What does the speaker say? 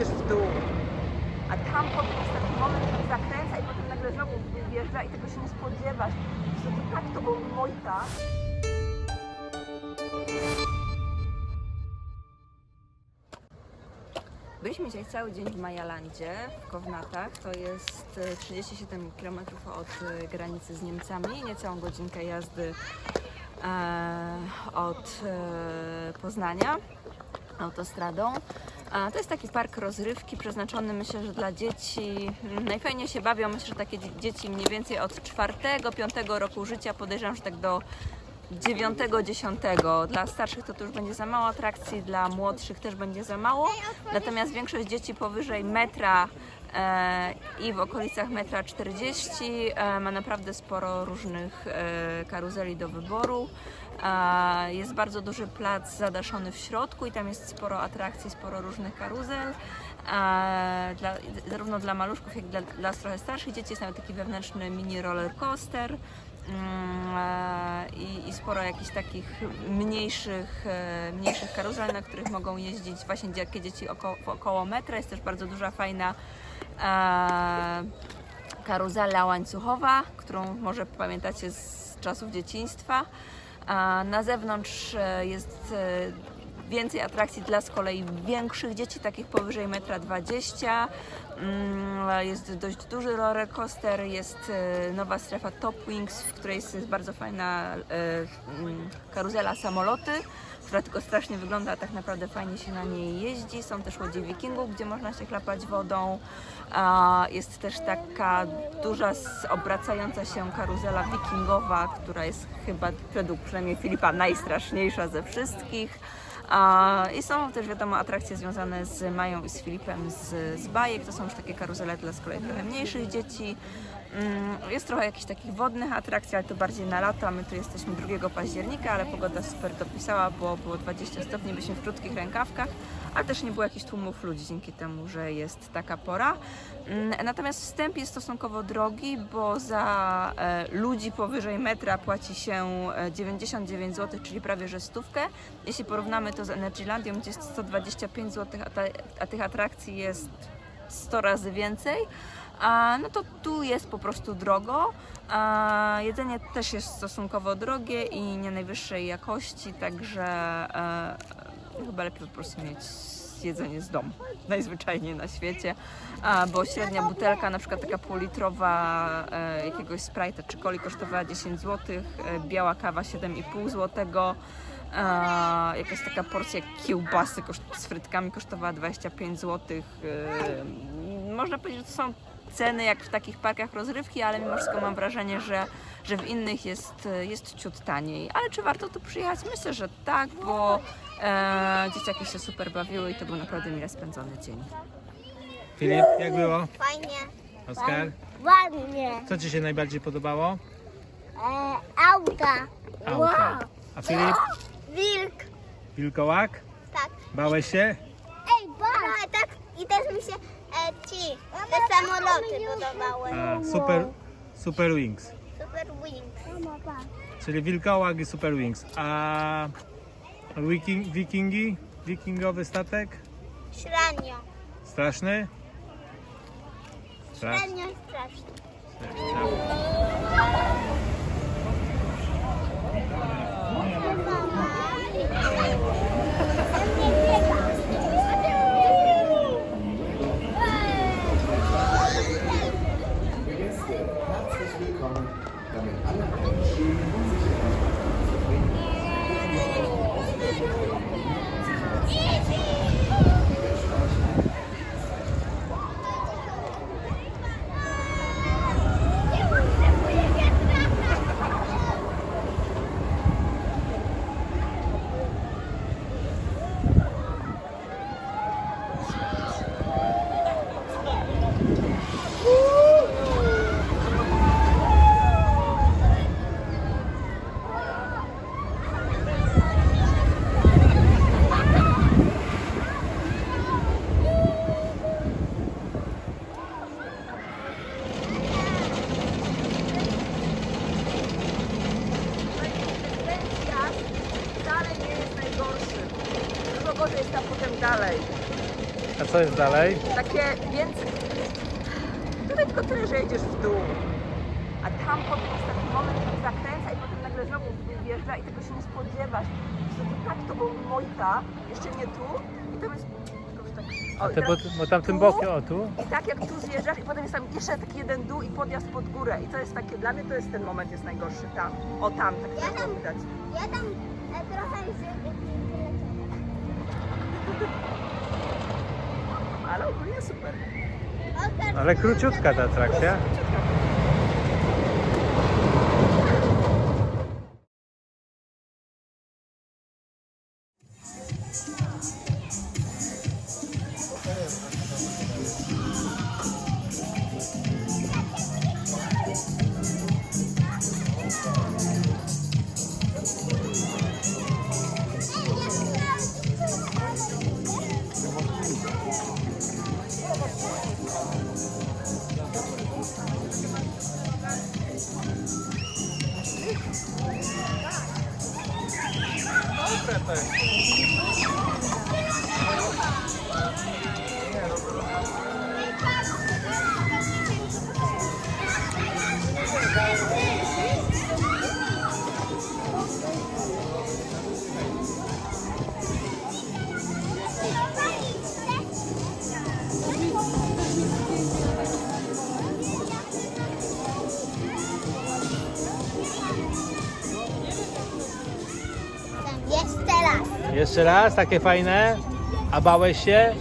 jedziesz w dół. A tam potem jest taki moment, że zakręca i potem nagle znowu wjeżdża i tego się nie spodziewasz. Że to tak to był Mojta. Byliśmy dzisiaj cały dzień w Majalandzie, w Kownatach. To jest e, 37 km od e, granicy z Niemcami, niecałą godzinkę jazdy e, od e, Poznania autostradą. To jest taki park rozrywki przeznaczony myślę, że dla dzieci. Najfajniej się bawią, myślę, że takie dzie- dzieci mniej więcej od 4-5 roku życia, podejrzewam, że tak do 9-10. Dla starszych to, to już będzie za mało atrakcji, dla młodszych też będzie za mało. Natomiast większość dzieci powyżej metra i w okolicach metra 40 e, ma naprawdę sporo różnych e, karuzeli do wyboru. E, jest bardzo duży plac zadaszony w środku i tam jest sporo atrakcji, sporo różnych karuzel. E, dla, zarówno dla maluszków, jak dla, dla trochę starszych dzieci jest nawet taki wewnętrzny mini roller coaster. Mm, e, i, i sporo jakichś takich mniejszych, e, mniejszych karuzel, na których mogą jeździć właśnie dzieci około, około metra. Jest też bardzo duża, fajna e, karuzela łańcuchowa, którą może pamiętacie z czasów dzieciństwa. Na zewnątrz e, jest e, więcej atrakcji dla z kolei większych dzieci, takich powyżej 1,20 m. Jest dość duży roller coaster, jest e, nowa strefa Top Wings, w której jest bardzo fajna e, mm, karuzela samoloty, która tylko strasznie wygląda, a tak naprawdę fajnie się na niej jeździ. Są też łodzie wikingów, gdzie można się chlapać wodą. Jest też taka duża, obracająca się karuzela wikingowa, która jest chyba według przynajmniej Filipa najstraszniejsza ze wszystkich. A, I są też wiadomo atrakcje związane z Mają i z Filipem z, z bajek. To są już takie karuzele dla z kolei trochę mniejszych dzieci. Mm, Jest trochę jakichś takich wodnych atrakcji, ale to bardziej na lato. a My tu jesteśmy 2 października, ale pogoda super dopisała, bo było 20 stopni, byliśmy w krótkich rękawkach, ale też nie było jakichś tłumów ludzi dzięki temu, że jest taka pora. Mm, Natomiast wstęp jest stosunkowo drogi, bo za e, ludzi powyżej metra płaci się e, 99 zł, czyli prawie że stówkę. Jeśli porównamy to z Energylandią, gdzie jest 125 zł, a, tych atrakcji jest 100 razy więcej, no to tu jest po prostu drogo. Jedzenie też jest stosunkowo drogie i nie najwyższej jakości, także e, chyba lepiej po prostu mieć jedzenie z domu, najzwyczajniej na świecie, bo średnia butelka, na przykład taka półlitrowa e, jakiegoś Sprite'a czy coli kosztowała 10 zł, e, biała kawa 7,5 zł, jakaś taka porcja kiełbasy z frytkami kosztowała 25 zł. Można powiedzieć, że to są ceny jak w takich parkach rozrywki, ale mimo wszystko mam wrażenie, że, że w innych jest, jest ciut taniej. Ale czy warto tu przyjechać? Myślę, że tak, bo e, dzieciaki się super bawiły i to był naprawdę mile spędzony dzień. Filip, jak było? Fajnie. Oskar, Ładnie. co Ci się najbardziej podobało? E, auta. Auta. A Filip, Wilk. wilkołak? Tak. Bałeś się? Ej, patrz. tak. I też mi się e, ci, te samoloty podobały. A, super, super Wings. Super Wings. Czyli wilkołak i super Wings. A wiking, wikingi? Wikingowy statek? Średnio. Straszny? Strasz, Średnio strasznie. Herzlich nie jest tam potem dalej. A co jest dalej? Takie więcej. Tutaj tylko tyle, że jedziesz w dół. A tam potem jest taki moment, że zakręca i potem nagle znowu w dół wjeżdża i tego się nie spodziewasz. Że to tak to był Mojta, jeszcze nie tu i tam jest tak. O, i Ty, bo, bo tam tym tu. bokiem, o tu? I tak jak tu zjeżdżasz i potem jest tam jeszcze taki jeden dół i podjazd pod górę. I to jest takie, dla mnie to jest ten moment jest najgorszy, tam. O tam, tak Ja tam- widać. Ja tam e, trochę z... Ale ogólnie super. Ale króciutka ta atrakcja. Jeszcze raz, takie fajne. A bałeś się?